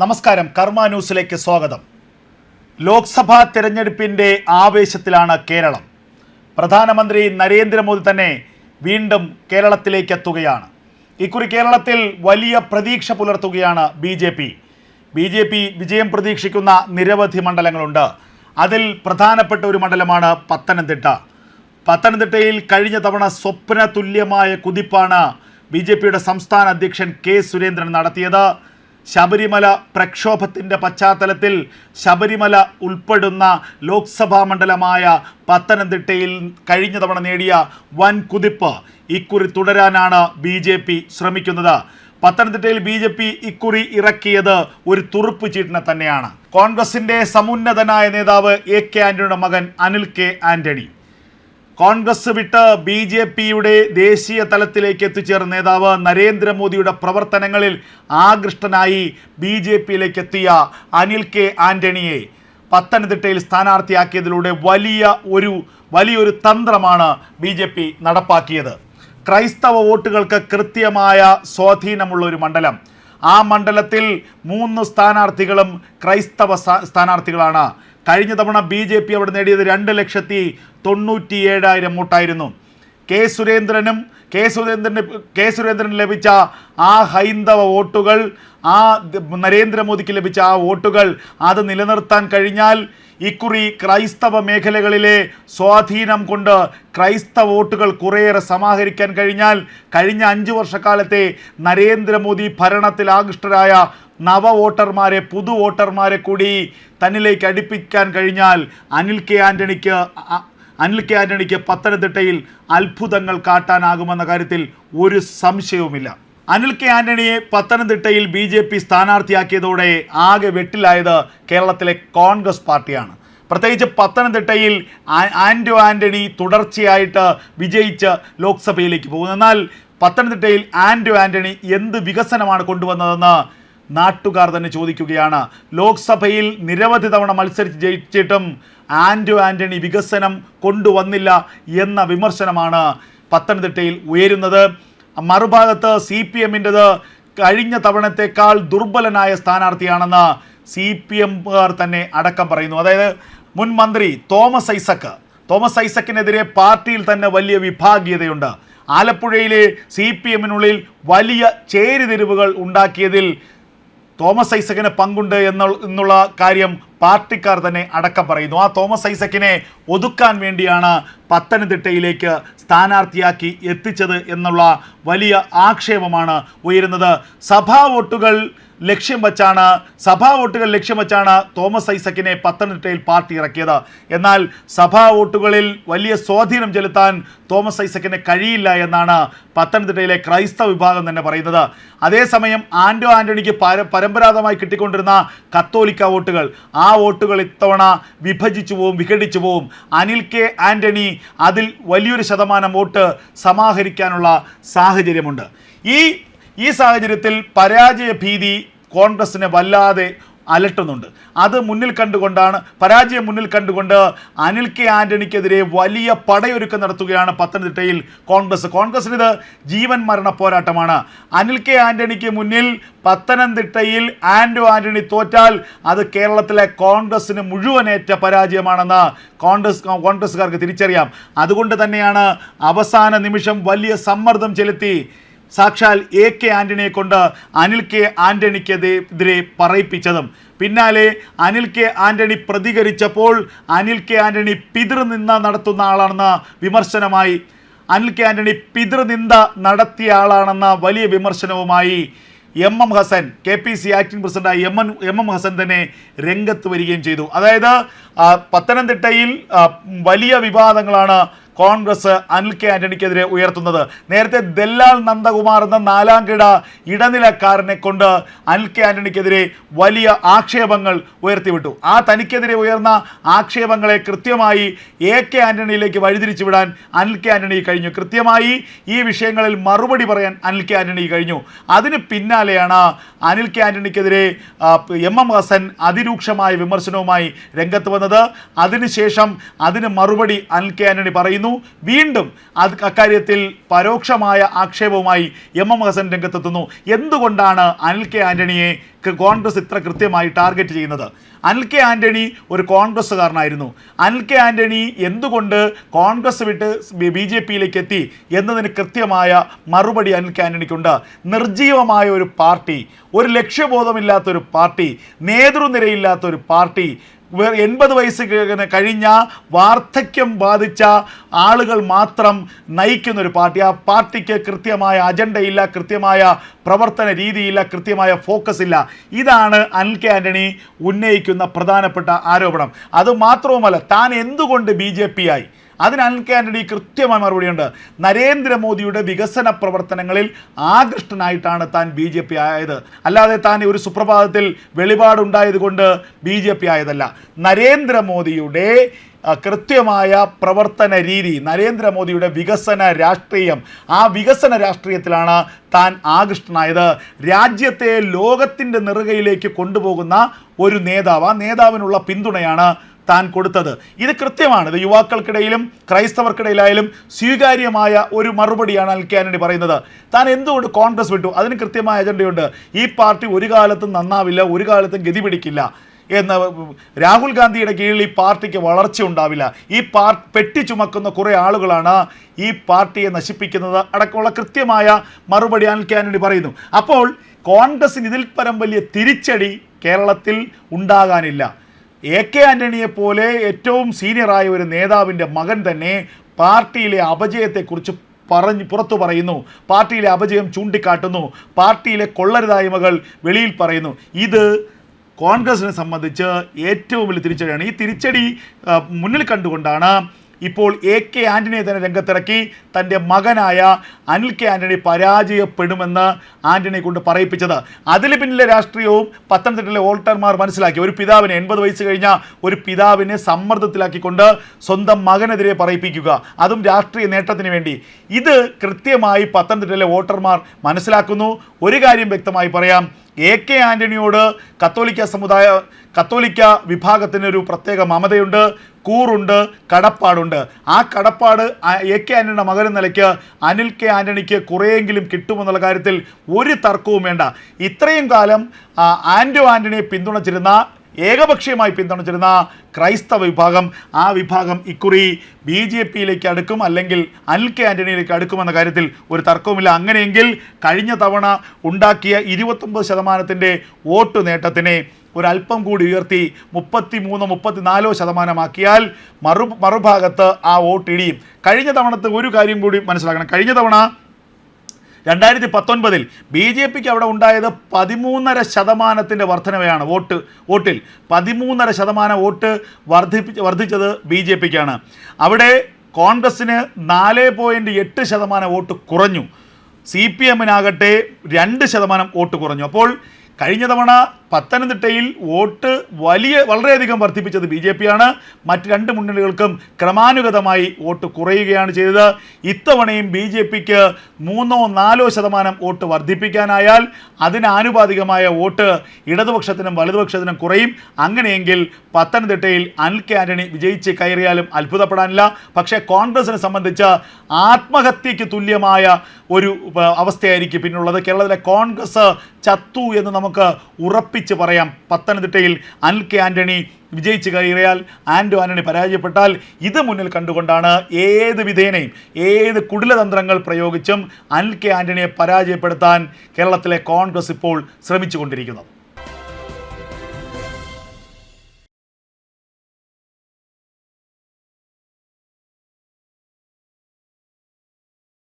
നമസ്കാരം. കർമ്മ ന്യൂസിലേക്ക് സ്വാഗതം. ലോക്സഭാ തെരഞ്ഞെടുപ്പിന്റെ ആവേശത്തിലാണ് കേരളം. പ്രധാനമന്ത്രി നരേന്ദ്രമോദി തന്നെ വീണ്ടും കേരളത്തിലേക്ക് എത്തുകയാണ്. ഇക്കുറി കേരളത്തിൽ വലിയ പ്രതീക്ഷ പുലർത്തുകയാണ് B J P. B J P വിജയം പ്രതീക്ഷിക്കുന്ന നിരവധി മണ്ഡലങ്ങളുണ്ട്. അതിൽ പ്രധാനപ്പെട്ട ഒരു മണ്ഡലമാണ് പത്തനംതിട്ട. പത്തനംതിട്ടയിൽ കഴിഞ്ഞ തവണ സ്വപ്ന തുല്യമായ കുതിപ്പാണ് ബി ജെ പിയുടെ സംസ്ഥാന അധ്യക്ഷൻ കെ സുരേന്ദ്രൻ നടത്തിയത്. ശബരിമല പ്രക്ഷോഭത്തിന്റെ പശ്ചാത്തലത്തിൽ ശബരിമല ഉൾപ്പെടുന്ന ലോക്സഭാ മണ്ഡലമായ പത്തനംതിട്ടയിൽ കഴിഞ്ഞ തവണ നേടിയ വൻ കുതിപ്പ് ഇക്കുറി തുടരാനാണ് ബി ശ്രമിക്കുന്നത്. പത്തനംതിട്ടയിൽ ബി ജെ പി ഇക്കുറി ഇറക്കിയത് ഒരു തുറുപ്പ് ചീട്ടിനെ തന്നെയാണ്. കോൺഗ്രസിന്റെ സമുന്നതനായ നേതാവ് എ കെ ആന്റണിയുടെ മകൻ അനിൽ കെ ആന്റണി. കോൺഗ്രസ് വിട്ട് ബി ജെ പിയുടെ ദേശീയ തലത്തിലേക്ക് എത്തിച്ചേർന്ന നേതാവ് നരേന്ദ്രമോദിയുടെ പ്രവർത്തനങ്ങളിൽ ആകൃഷ്ടനായി ബി ജെ പിയിലേക്ക് എത്തിയ അനിൽ കെ ആന്റണിയെ പത്തനംതിട്ടയിൽ സ്ഥാനാർത്ഥിയാക്കിയതിലൂടെ വലിയ ഒരു വലിയൊരു തന്ത്രമാണ് ബി ജെ പി നടപ്പാക്കിയത്. ക്രൈസ്തവ വോട്ടുകൾക്ക് കൃത്യമായ സ്വാധീനമുള്ള ഒരു മണ്ഡലം. ആ മണ്ഡലത്തിൽ മൂന്ന് സ്ഥാനാർത്ഥികളും ക്രൈസ്തവ സ്ഥാനാർത്ഥികളാണ്. കഴിഞ്ഞ തവണ ബി ജെ പി അവിടെ നേടിയത് രണ്ട് ലക്ഷത്തി തൊണ്ണൂറ്റി ഏഴായിരം വോട്ടായിരുന്നു. കെ സുരേന്ദ്രനും കെ സുരേന്ദ്രന് കെ സുരേന്ദ്രന് ലഭിച്ച ആ ഹൈന്ദവ വോട്ടുകൾ ആ നരേന്ദ്രമോദിക്ക് ലഭിച്ച ആ വോട്ടുകൾ അത് നിലനിർത്താൻ കഴിഞ്ഞാൽ ഇക്കുറി ക്രൈസ്തവ മേഖലകളിലെ സ്വാധീനം കൊണ്ട് ക്രൈസ്തവ വോട്ടുകൾ കുറേയേറെ സമാഹരിക്കാൻ കഴിഞ്ഞാൽ കഴിഞ്ഞ അഞ്ച് വർഷക്കാലത്തെ നരേന്ദ്രമോദി ഭരണത്തിൽ ആകൃഷ്ടരായ നവ വോട്ടർമാരെ പുതു വോട്ടർമാരെ കൂടി തന്നിലേക്ക് അടുപ്പിക്കാൻ കഴിഞ്ഞാൽ അനിൽ കെ ആന്റണിക്ക് അനിൽ കെ ആന്റണിക്ക് പത്തനംതിട്ടയിൽ അത്ഭുതങ്ങൾ കാട്ടാനാകുമെന്ന കാര്യത്തിൽ ഒരു സംശയവുമില്ല. അനിൽ കെ ആന്റണിയെ പത്തനംതിട്ടയിൽ ബി ജെ പി സ്ഥാനാർത്ഥിയാക്കിയതോടെ ആകെ വെട്ടിലായത് കേരളത്തിലെ കോൺഗ്രസ് പാർട്ടിയാണ്. പ്രത്യേകിച്ച് പത്തനംതിട്ടയിൽ ആ- ആന്റണി തുടർച്ചയായിട്ട് വിജയിച്ച് ലോക്സഭയിലേക്ക് പോകുന്നു. എന്നാൽ പത്തനംതിട്ടയിൽ ആന്റോ ആന്റണി എന്ത് വികസനമാണ് കൊണ്ടുവന്നതെന്ന് നാട്ടുകാർ തന്നെ ചോദിക്കുകയാണ്. ലോക്സഭയിൽ നിരവധി തവണ മത്സരിച്ച് ജയിച്ചിട്ടും ആന്റോ ആന്റണി വികസനം കൊണ്ടുവന്നില്ല എന്ന വിമർശനമാണ് പത്തനംതിട്ടയിൽ ഉയരുന്നത്. മറുഭാഗത്ത് സി പി എമ്മിന്റെത് കഴിഞ്ഞ തവണത്തേക്കാൾ ദുർബലനായ സ്ഥാനാർത്ഥിയാണെന്ന് സി പി എംകാർ തന്നെ അടക്കം പറയുന്നു. അതായത് മുൻ മന്ത്രി തോമസ് ഐസക് തോമസ് ഐസക്കിനെതിരെ പാർട്ടിയിൽ തന്നെ വലിയ വിഭാഗീയതയുണ്ട്. ആലപ്പുഴയിലെ സി പി എമ്മിനുള്ളിൽ വലിയ ചേരിതിരിവുകൾ ഉണ്ടാക്കിയതിൽ തോമസ് ഐസക്കിന് പങ്കുണ്ട് എന്നുള്ള കാര്യം പാർട്ടിക്കാർ തന്നെ അടക്കം പറയുന്നു. ആ തോമസ് ഐസക്കിനെ ഒതുക്കാൻ വേണ്ടിയാണ് പത്തനംതിട്ടയിലേക്ക് സ്ഥാനാർത്ഥിയാക്കി എത്തിച്ചത് എന്നുള്ള വലിയ ആക്ഷേപമാണ് ഉയരുന്നത്. സഭാ വോട്ടുകൾ ലക്ഷ്യം വച്ചാണ് സഭാ വോട്ടുകൾ ലക്ഷ്യം വച്ചാണ് തോമസ് ഐസക്കിനെ പത്തനംതിട്ടയിൽ പാർട്ടി ഇറക്കിയത്. എന്നാൽ സഭാ വോട്ടുകളിൽ വലിയ സ്വാധീനം ചെലുത്താൻ തോമസ് ഐസക്കിന് കഴിയില്ല എന്നാണ് പത്തനംതിട്ടയിലെ ക്രൈസ്തവ വിഭാഗം തന്നെ പറയുന്നത്. അതേസമയം ആന്റോ ആന്റണിക്ക് പര പരമ്പരാഗതമായി കിട്ടിക്കൊണ്ടിരുന്ന കത്തോലിക്ക വോട്ടുകൾ ആ വോട്ടുകൾ ഇത്തവണ വിഭജിച്ചു പോവും വിഘടിച്ചു പോവും. അനിൽ കെ ആന്റണി അതിൽ വലിയൊരു ശതമാനം വോട്ട് സമാഹരിക്കാനുള്ള സാഹചര്യമുണ്ട്. ഈ ഈ സാഹചര്യത്തിൽ പരാജയ ഭീതി കോൺഗ്രസിനെ വല്ലാതെ അലട്ടുന്നുണ്ട്. അത് മുന്നിൽ കണ്ടുകൊണ്ടാണ് പരാജയം മുന്നിൽ കണ്ടുകൊണ്ട് അനിൽ കെ ആന്റണിക്കെതിരെ വലിയ പടയൊരുക്കം നടത്തുകയാണ് പത്തനംതിട്ടയിൽ കോൺഗ്രസ്. കോൺഗ്രസിന് ജീവൻ മരണ പോരാട്ടമാണ്. അനിൽ കെ ആന്റണിക്ക് മുന്നിൽ പത്തനംതിട്ടയിൽ ആൻഡു ആന്റണി തോറ്റാൽ അത് കേരളത്തിലെ കോൺഗ്രസ്സിന് മുഴുവനേറ്റ പരാജയമാണെന്ന് കോൺഗ്രസ് കോൺഗ്രസ്സുകാർക്ക് തിരിച്ചറിയാം. അതുകൊണ്ട് തന്നെയാണ് അവസാന നിമിഷം വലിയ സമ്മർദ്ദം ചെലുത്തി സാക്ഷാൽ എ കെ ആന്റണിയെ കൊണ്ട് അനിൽ കെ ആന്റണിക്കെതിരെ പറയിപ്പിച്ചതും. പിന്നാലെ അനിൽ കെ ആന്റണി പ്രതികരിച്ചപ്പോൾ അനിൽ കെ ആന്റണി പിതൃനിന്ദ നടത്തുന്ന ആളാണെന്ന വിമർശനമായി. അനിൽ കെ ആന്റണി പിതൃനിന്ദ നടത്തിയ ആളാണെന്ന വലിയ വിമർശനവുമായി M M Hasan K P C acting പ്രസിഡന്റായി M N M M Hasan തന്നെ രംഗത്ത് വരികയും ചെയ്തു. അതായത് പത്തനംതിട്ടയിൽ വലിയ വിവാദങ്ങളാണ് കോൺഗ്രസ് അനിൽ കെ ആന്റണിക്കെതിരെ ഉയർത്തുന്നത്. നേരത്തെ ദല്ലാൽ നന്ദകുമാർ എന്ന നാലാം കിട ഇടനിലക്കാരനെ കൊണ്ട് അനിൽ കെ ആന്റണിക്കെതിരെ വലിയ ആക്ഷേപങ്ങൾ ഉയർത്തിവിട്ടു. ആ തനിക്കെതിരെ ഉയർന്ന ആക്ഷേപങ്ങളെ കൃത്യമായി എ കെ ആന്റണിയിലേക്ക് വഴിതിരിച്ചു വിടാൻ അനിൽ കെ ആന്റണി കഴിഞ്ഞു. കൃത്യമായി ഈ വിഷയങ്ങളിൽ മറുപടി പറയാൻ അനിൽ കെ ആന്റണി കഴിഞ്ഞു. അതിന് പിന്നാലെയാണ് അനിൽ കെ ആന്റണിക്കെതിരെ എം എം ഹസൻ അതിരൂക്ഷമായ വിമർശനവുമായി രംഗത്ത് വന്നത്. അതിനുശേഷം അതിന് മറുപടി അനിൽ കെ ആന്റണി പറയുന്നു. പറയുന്നു. വീണ്ടും അത് അക്കാര്യത്തിൽ പരോക്ഷമായ ആക്ഷേപവുമായി എം എം ഹസൻ രംഗത്തെത്തുന്നു. എന്തുകൊണ്ടാണ് അനിൽ കെ ആന്റണിയെ കോൺഗ്രസ് ഇത്ര കൃത്യമായി ടാർഗറ്റ് ചെയ്യുന്നത്? അനിൽ കെ ആന്റണി ഒരു കോൺഗ്രസ്സുകാരനായിരുന്നു. അനിൽ കെ ആന്റണി എന്തുകൊണ്ട് കോൺഗ്രസ് വിട്ട് ബി ജെ പിയിലേക്ക് എത്തി എന്നതിന് കൃത്യമായ മറുപടി അനിൽ കെ ആന്റണിക്കുണ്ട്. നിർജീവമായ ഒരു പാർട്ടി ഒരു ലക്ഷ്യബോധമില്ലാത്തൊരു പാർട്ടി നേതൃനിരയില്ലാത്തൊരു പാർട്ടി എൺപത് വയസ്സ് കഴിഞ്ഞ വാർദ്ധക്യം ബാധിച്ച ആളുകൾ മാത്രം നയിക്കുന്ന ഒരു പാർട്ടി. ആ പാർട്ടിക്ക് കൃത്യമായ അജണ്ടയില്ല കൃത്യമായ പ്രവർത്തന രീതിയില്ല കൃത്യമായ ഫോക്കസ് ഇല്ല. ഇതാണ് അനിൽ കെ ആന്റണി ഉന്നയിക്കുന്ന പ്രധാനപ്പെട്ട ആരോപണം. അത് മാത്രവുമല്ല താൻ എന്തുകൊണ്ട് ബി ജെ പി ആയി? അതിന് അനിൽ കെ ആന്റണി കൃത്യമായ മറുപടിയുണ്ട്. നരേന്ദ്രമോദിയുടെ വികസന പ്രവർത്തനങ്ങളിൽ ആകൃഷ്ടനായിട്ടാണ് താൻ ബി ജെ പി ആയത്. അല്ലാതെ താൻ ഒരു സുപ്രഭാതത്തിൽ വെളിപാടുണ്ടായത് കൊണ്ട് ബി ജെ പി ആയതല്ല. നരേന്ദ്രമോദിയുടെ കൃത്യമായ പ്രവർത്തന രീതി നരേന്ദ്രമോദിയുടെ വികസന രാഷ്ട്രീയം ആ വികസന രാഷ്ട്രീയത്തിലാണ് താൻ ആകൃഷ്ടനായത്. രാജ്യത്തെ ലോകത്തിന്റെ നെറുകയിലേക്ക് കൊണ്ടുപോകുന്ന ഒരു നേതാവ് ആ നേതാവിനുള്ള പിന്തുണയാണ് താൻ കൊടുത്തത്. ഇത് കൃത്യമാണ്. ഇത് യുവാക്കൾക്കിടയിലും ക്രൈസ്തവർക്കിടയിലായാലും സ്വീകാര്യമായ ഒരു മറുപടിയാണ് അൽ കെ ആന്റണി പറയുന്നത്. താൻ എന്തുകൊണ്ട് കോൺഗ്രസ് വിട്ടു? അതിന് കൃത്യമായ അജണ്ടയുണ്ട്. ഈ പാർട്ടി ഒരു കാലത്തും നന്നാവില്ല ഒരു കാലത്തും ഗതി പിടിക്കില്ല എന്ന് രാഹുൽ ഗാന്ധിയുടെ കീഴിൽ ഈ പാർട്ടിക്ക് വളർച്ച ഉണ്ടാവില്ല. ഈ പാർ പെട്ടി ചുമക്കുന്ന കുറേ ആളുകളാണ് ഈ പാർട്ടിയെ നശിപ്പിക്കുന്നത് അടക്കമുള്ള കൃത്യമായ മറുപടി അനിൽ കെ ആന്റണി പറയുന്നു. അപ്പോൾ കോൺഗ്രസിന് ഇതിൽ പരം വലിയ തിരിച്ചടി കേരളത്തിൽ ഉണ്ടാകാനില്ല. എ കെ ആന്റണിയെ പോലെ ഏറ്റവും സീനിയറായ ഒരു നേതാവിന്റെ മകൻ തന്നെ പാർട്ടിയിലെ അപജയത്തെക്കുറിച്ച് പറഞ്ഞ് പുറത്തു പറയുന്നു. പാർട്ടിയിലെ അപജയം ചൂണ്ടിക്കാട്ടുന്നു. പാർട്ടിയിലെ കൊള്ളരുതായ്മകൾ വെളിയിൽ പറയുന്നു. ഇത് കോൺഗ്രസിനെ സംബന്ധിച്ച് ഏറ്റവും വലിയ തിരിച്ചടിയാണ്. ഈ തിരിച്ചടി മുന്നിൽ കണ്ടുകൊണ്ടാണ് ഇപ്പോൾ എ കെ ആന്റണിയെ തന്നെ രംഗത്തിറക്കി. തന്റെ മകനായ അനിൽ കെ ആന്റണി പരാജയപ്പെടുമെന്ന് ആന്റണിയെ കൊണ്ട് പറയിപ്പിച്ചത്. അതിന് പിന്നിലെ രാഷ്ട്രീയവും പത്തനംതിട്ടയിലെ വോൾട്ടർമാർ മനസ്സിലാക്കി. ഒരു പിതാവിനെ എൺപത് വയസ്സ് കഴിഞ്ഞ ഒരു പിതാവിനെ സമ്മർദ്ദത്തിലാക്കിക്കൊണ്ട് സ്വന്തം മകനെതിരെ പറയിപ്പിക്കുക. അതും രാഷ്ട്രീയ നേട്ടത്തിന് വേണ്ടി. ഇത് കൃത്യമായി പത്തനംതിട്ടയിലെ വോട്ടർമാർ മനസ്സിലാക്കുന്നു. ഒരു കാര്യം വ്യക്തമായി പറയാം. എ കെ ആന്റണിയോട് കത്തോലിക്ക സമുദായ കത്തോലിക്ക വിഭാഗത്തിന് ഒരു പ്രത്യേക മമതയുണ്ട് കൂറുണ്ട് കടപ്പാടുണ്ട്. ആ കടപ്പാട് എ കെ ആന്റണിയുടെ മകൻ നിലയ്ക്ക് അനിൽ കെ ആന്റണിക്ക് കുറേയെങ്കിലും കിട്ടുമെന്നുള്ള കാര്യത്തിൽ ഒരു തർക്കവും വേണ്ട. ഇത്രയും കാലം ആന്റോ ആന്റണിയെ പിന്തുണച്ചിരുന്ന ഏകപക്ഷീയമായി പിന്തുണച്ചിരുന്ന ക്രൈസ്തവ വിഭാഗം ആ വിഭാഗം ഇക്കുറി ബി ജെ പിയിലേക്ക് അടുക്കും അല്ലെങ്കിൽ അൽ കെ ആന്റണിയിലേക്ക് അടുക്കുമെന്ന കാര്യത്തിൽ ഒരു തർക്കവുമില്ല. അങ്ങനെയെങ്കിൽ കഴിഞ്ഞ തവണ ഉണ്ടാക്കിയ ഇരുപത്തൊമ്പത് ശതമാനത്തിന്റെ വോട്ട് നേട്ടത്തിനെ ഒരല്പം കൂടി ഉയർത്തി മുപ്പത്തി മൂന്നോ മുപ്പത്തിനാലോ ശതമാനമാക്കിയാൽ മറു മറുഭാഗത്ത് ആ വോട്ട് ഇടിയും കഴിഞ്ഞ തവണത്തെ ഒരു കാര്യം കൂടി മനസ്സിലാക്കണം. കഴിഞ്ഞ തവണ രണ്ടായിരത്തി പത്തൊൻപതിൽ ബി ജെ പിക്ക് അവിടെ ഉണ്ടായത് പതിമൂന്നര ശതമാനത്തിന്റെ വർധനവയാണ് വോട്ട്. വോട്ടിൽ പതിമൂന്നര ശതമാനം വോട്ട് വർദ്ധിപ്പിച്ച് വർദ്ധിച്ചത് ബി ജെ പിക്കാണ്. അവിടെ കോൺഗ്രസ്സിന് നാല് പോയിന്റ് എട്ട് ശതമാനം വോട്ട് കുറഞ്ഞു. സി പി എമ്മിനാകട്ടെ രണ്ട് ശതമാനം വോട്ട് കുറഞ്ഞു. അപ്പോൾ കഴിഞ്ഞ തവണ പത്തനംതിട്ടയിൽ വോട്ട് വലിയ വളരെയധികം വർദ്ധിപ്പിച്ചത് ബി ജെ പിയാണ്. മറ്റ് രണ്ട് മുന്നണികൾക്കും ക്രമാനുഗതമായി വോട്ട് കുറയുകയാണ് ചെയ്തത്. ഇത്തവണയും ബി ജെ പിക്ക് മൂന്നോ നാലോ ശതമാനം വോട്ട് വർദ്ധിപ്പിക്കാനായാൽ അതിനാനുപാതികമായ വോട്ട് ഇടതുപക്ഷത്തിനും വലതുപക്ഷത്തിനും കുറയും. അങ്ങനെയെങ്കിൽ പത്തനംതിട്ടയിൽ അനിൽ കെ ആന്റണി വിജയിച്ച് കയറിയാലും അത്ഭുതപ്പെടാനില്ല. പക്ഷേ കോൺഗ്രസിനെ സംബന്ധിച്ച് ആത്മഹത്യയ്ക്ക് തുല്യമായ ഒരു അവസ്ഥയായിരിക്കും പിന്നുള്ളത് കേരളത്തിലെ കോൺഗ്രസ് ചത്തു എന്ന് നമുക്ക് ഉറപ്പിച്ച് പറയാം. പത്തനംതിട്ടയിൽ അനിൽ കെ ആന്റണി വിജയിച്ച് കയറിയാൽ ആൻഡോ ആന്റണി പരാജയപ്പെട്ടാൽ ഇത് മുന്നിൽ കണ്ടുകൊണ്ടാണ് ഏത് വിധേനയും ഏത് കുടിലതന്ത്രങ്ങൾ പ്രയോഗിച്ചും അനിൽ കെ ആന്റണിയെ പരാജയപ്പെടുത്താൻ കേരളത്തിലെ കോൺഗ്രസ് ഇപ്പോൾ ശ്രമിച്ചുകൊണ്ടിരിക്കുന്നത്.